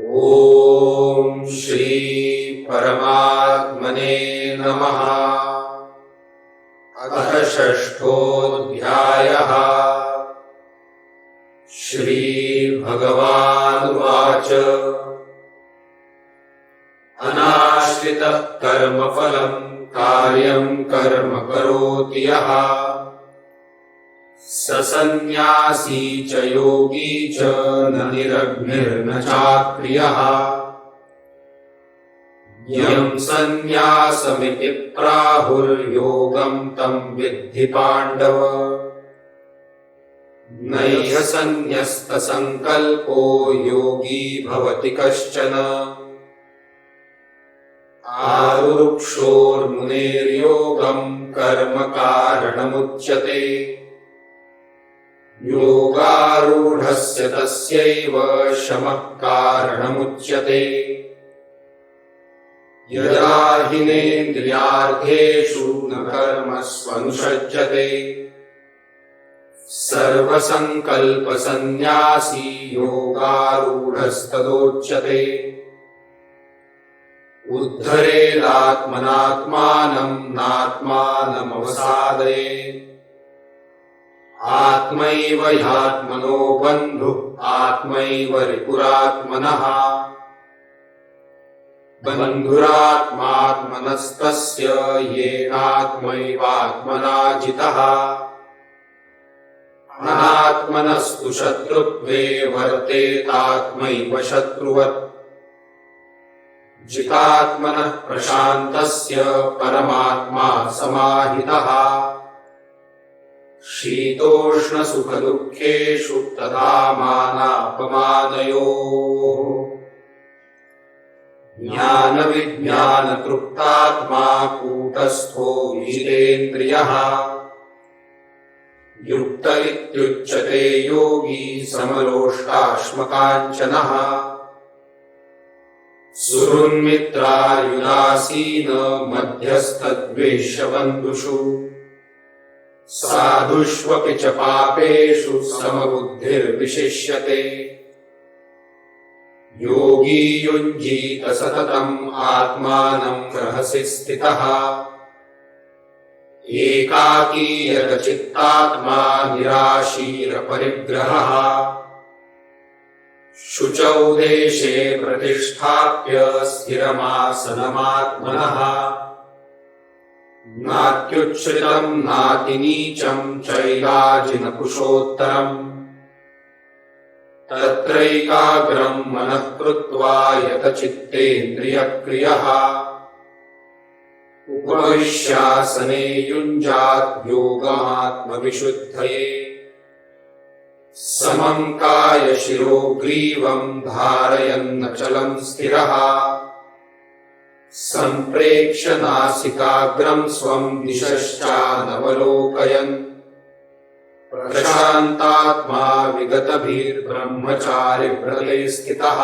ॐ श्री परमात्मने नमः। अथ षष्ठोऽध्यायः। श्रीभगवानुवाच। अनाश्रितः कर्मफलम् कार्यम् कर्म करोति यः। सन्न्यासी च योगी च न निरग्निर्न चाक्रियः यम् सन्न्यासमिति प्राहुर्योगम् तम् विद्धि पाण्डव। नैह सन्न्यस्तसङ्कल्पो योगी भवति कश्चन। आरुरुक्षोर्मुनेर्योगम् कर्म कारणमुच्यते योगारूढस्य तस्यैव शमः कारणमुच्यते। यदा हिनेन्द्रियार्थेषु न कर्मस्वनुषज्यते सर्वसङ्कल्पसन्न्यासी योगारूढस्तदोच्यते। उद्धरेदात्मनात्मानम् नात्मानमवसादयेत् आत्मैव ह्यात्मनो बन्धुः आत्मैव रिपुरात्मनः। बन्धुरात्मात्मनस्तस्य येनात्मैवात्मना जितः अनात्मनस्तु शत्रुत्वे वर्तेतात्मैव शत्रुवत्। जितात्मनः प्रशान्तस्य परमात्मा समाहितः शीतोष्णसुखदुःखेषु तथा मानापमानयोः। ज्ञानविज्ञानतृप्तात्मा कूटस्थो जितेन्द्रियः। युक्त इत्युच्यते योगी समलोष्टाश्मकाञ्चनः। सुहृन्मित्रायुदासीन मध्यस्थद्वेष्यबन्धुषु साधुष्वपि च पापेषु समबुद्धिर्विशिष्यते। योगी युञ्जीत सततम् आत्मानम् रहसि स्थितः। एकाकीयतचित्तात्मा निराशीरपरिग्रहः। शुचौ देशे प्रतिष्ठाप्य स्थिरमासनमात्मनः। नात्युच्छ्रितम् नातिनीचम् चैलाजिनकुशोत्तरम्। तत्रैकाग्रम् मनः कृत्वा यतचित्तेन्द्रियक्रियः। उपविश्यासने युञ्जात् योगमात्मविशुद्धये। समम् कायशिरो ग्रीवम् धारयन्नचलम् स्थिरः। सम्प्रेक्ष्य नासिकाग्रम् स्वम् दिशश्चानवलोकयन् प्रशान्तात्मा विगतभिर्ब्रह्मचारिव्रते स्थितः।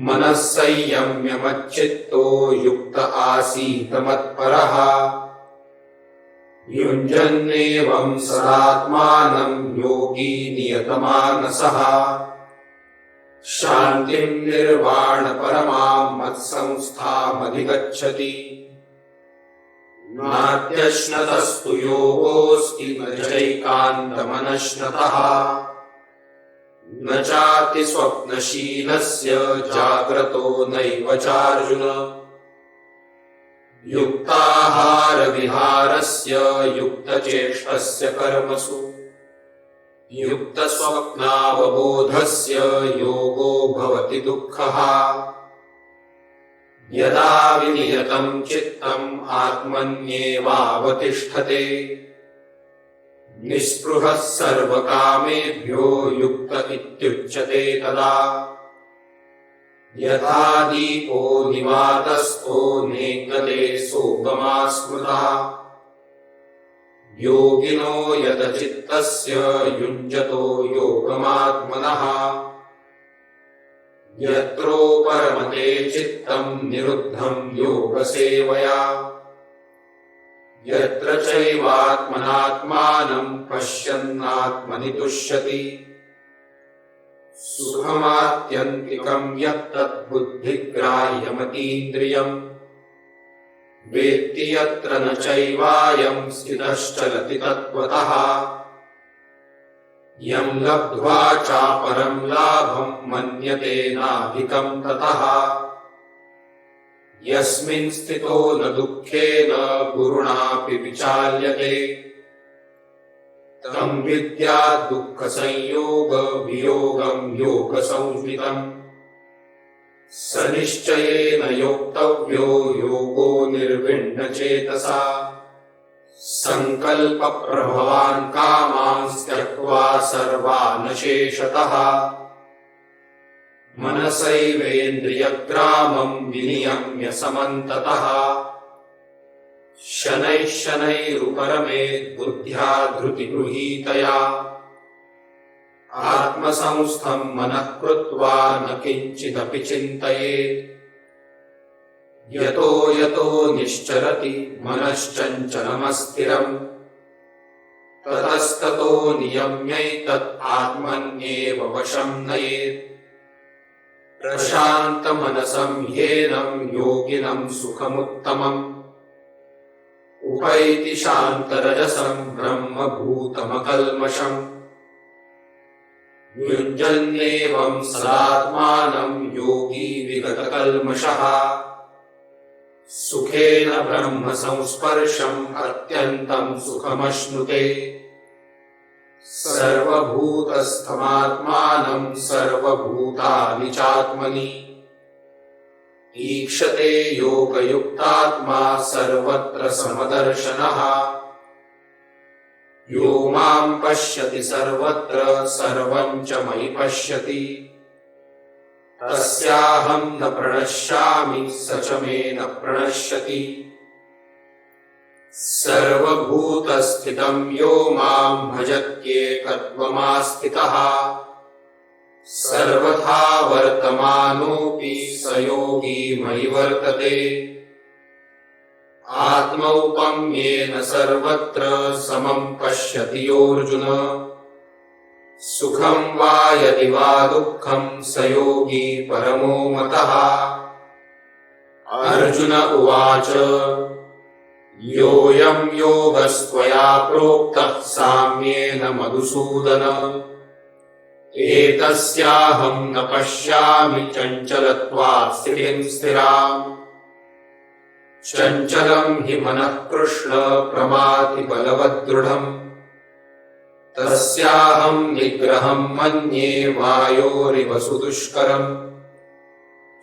मनः संयम्यमच्चित्तो युक्त आसीत मत्परः। युञ्जन्नेवम् सदात्मानम् योगी नियतमानसः शान्तिम् निर्वाणपरमाम् मत्संस्थामधिगच्छति नात्यश्नतस्तु योगोऽस्ति न चैकान्तमनश्नतः न चाति स्वप्नशीलस्य जाग्रतो नैव चार्जुन। युक्ताहारविहारस्य युक्तचेष्टस्य कर्मसु युक्तस्वप्नावबोधस्य योगो भवति दुःखः। यदा विनियतम् चित्तम् आत्मन्येवावतिष्ठते। निःस्पृहः सर्वकामेभ्यो युक्त इत्युच्यते तदा। यथा दीपो निवातस्थो नेङ्गते सोपमा स्मृता योगिनो यतचित्तस्य युञ्जतो योगमात्मनः। यत्रोपरमते चित्तम् निरुद्धम् योगसेवया। यत्र चैवात्मनात्मानम् पश्यन्नात्मनि तुष्यति। सुखमात्यन्तिकम् यत्तद्बुद्धिग्राह्यमतीन्द्रियम्। वेत्ति यत्र न चैवायम् स्थितश्चलति तत्त्वतः यम् लब्ध्वा चापरम् लाभम् मन्यते नाधिकम् ततः। यस्मिन् स्थितो न दुःखेन गुरुणापि विचाल्यते। तम् विद्या स निश्चयेन योक्तव्यो योगो निर्विण्णचेतसा। सङ्कल्पप्रभवान् कामांस् त्यक्त्वा सर्वान् शेषतः मनसैवेन्द्रियग्रामम् विनियम्य समन्ततः। शनैः शनैरुपरमेत् बुद्ध्या धृतिगृहीतया। आत्मसंस्थम् मनः कृत्वा न किञ्चिदपि चिन्तयेत् यतो यतो निश्चरति मनश्चञ्चलमस्थिरम् ततस्ततो नियम्यैतत् आत्मन्येव वशम् नयेत् प्रशान्तमनसम् ह्येनम् योगिनम् सुखमुत्तमम् उपैति शान्तरजसम् ब्रह्मभूतमकल्मषम् युञ्जन्नेवम् सदात्मानम् योगी विगतकल्मषः। सुखेन ब्रह्म संस्पर्शम् अत्यन्तम् सुखमश्नुते। सर्वभूतस्थमात्मानम् सर्वभूतानि चात्मनि ईक्षते योगयुक्तात्मा सर्वत्र समदर्शनः। यो माम् पश्यति सर्वत्र सर्वम् च मयि पश्यति। तस्याहम् न प्रणश्यामि, स च मे न प्रणश्यति। यो माम् भजत्येकत्वमास्थितः। सर्वथा वर्तमानोऽपि स योगी मयि वर्तते। आत्मौपम्येन सर्वत्र समम् पश्यति योऽर्जुन। सुखम् वा यदि वा दुःखम् स योगी परमो मतः। अर्जुन उवाच योऽयम् योगस्त्वया प्रोक्तः साम्येन मधुसूदन। एतस्याहम् न पश्यामि चञ्चलत्वात् स्थितिम् स्थिराम्। चञ्चलम् हि मनः कृष्ण प्रमाति बलवद्दृढम् तस्याहम् निग्रहम् मन्ये वायोरिव सुदुष्करम्।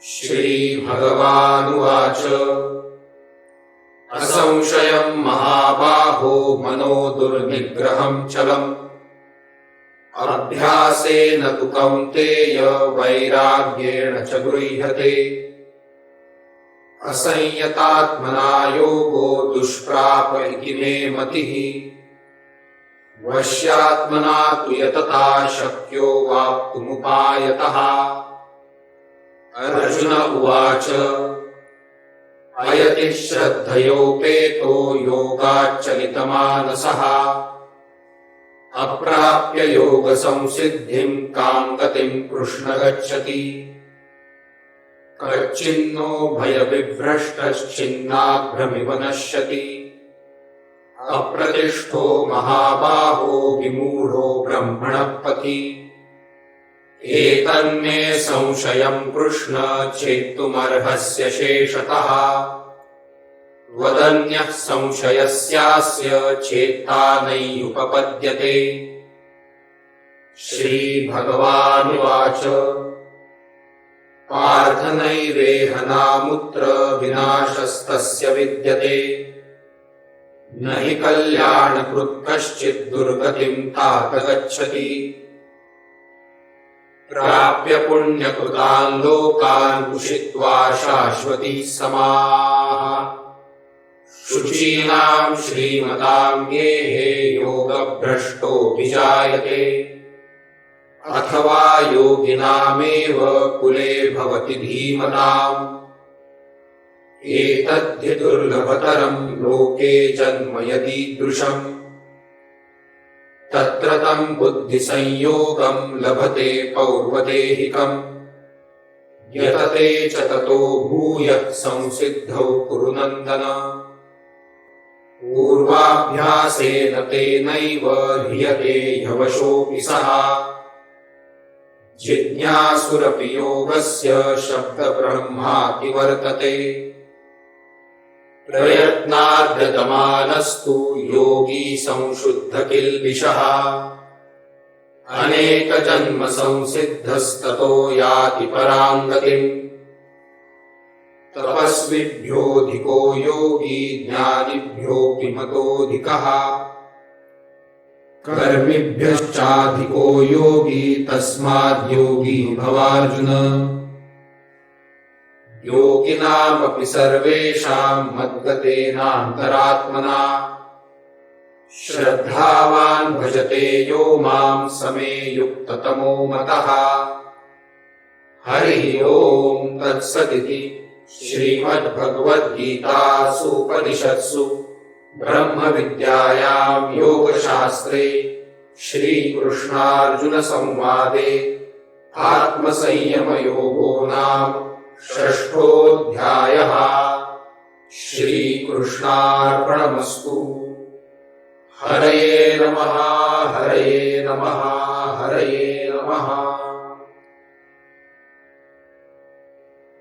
श्रीभगवानुवाच। असंशयम् महाबाहो मनो दुर्निग्रहम् चलम्। अभ्यासेन तु कौन्तेय वैराग्येण च गृह्यते। असंयतात्मना योगो दुष्प्राप इति मे मतिः। वश्यात्मना तु यतता शक्यो वाप्तुमुपायतः। अर्जुन उवाच, अयति श्रद्धयोपेतो योगाच्चलितमानसः। अप्राप्य योगसंसिद्धिम् काम् गतिम् कृष्ण गच्छति कच्चिन्नो भयविभ्रष्टश्चिन्नाभ्रमिव नश्यति। अप्रतिष्ठो महाबाहो विमूढो ब्रह्मणः पथि एतन्मे संशयम् कृष्ण चेत्तुमर्हस्य शेषतः। वदन्यः संशयस्यास्य चेत्ता नैयुपपद्यते। श्रीभगवानुवाच पार्थ नैवेहनामुत्र विनाशस्तस्य विद्यते। न हि कल्याणकृत् कश्चित् दुर्गतिम् तात गच्छति प्राप्य पुण्यकृतान् लोकान् उषित्वा शाश्वती समाः। शुचीनाम् श्रीमताम् गेहे योगभ्रष्टोऽभिजायते अथवा योगिनामेव कुले भवति धीमताम् एतद्धि दुर्लभतरम् लोके जन्म यदीदृशम्। तत्र तम् बुद्धिसंयोगम् लभते पौर्वदेहिकम्। यतते च ततो भूयः संसिद्धौ कुरु नन्दन। पूर्वाभ्यासेन तेनैव ह्रियते ह्यवशोऽपि सः। जिज्ञासुरपि योगस्य शब्दब्रह्माति वर्तते। प्रयत्नाद्यतमानस्तु योगी संशुद्धकिल्बिषः। अनेकजन्म संसिद्धस्ततो याति पराम् गतिम् तपस्विभ्योऽधिको योगी ज्ञानिभ्योऽपि मतोऽधिकः कर्मिभ्यश्चाधिको योगी तस्माद्योगी भवार्जुन। योगिनामपि सर्वेषाम् मद्गतेनान्तरात्मना। श्रद्धावान् भजते यो माम् समे युक्ततमो मतः। हरिः ओम् तत्सदिति श्रीमद्भगवद्गीतासूपनिषत्सु ब्रह्मविद्यायाम् योगशास्त्रे श्रीकृष्णार्जुनसंवादे आत्मसंयमयोगो नाम षष्ठोऽध्यायः। श्रीकृष्णार्पणमस्तु। हरये नमः हरये नमः हरये नमः।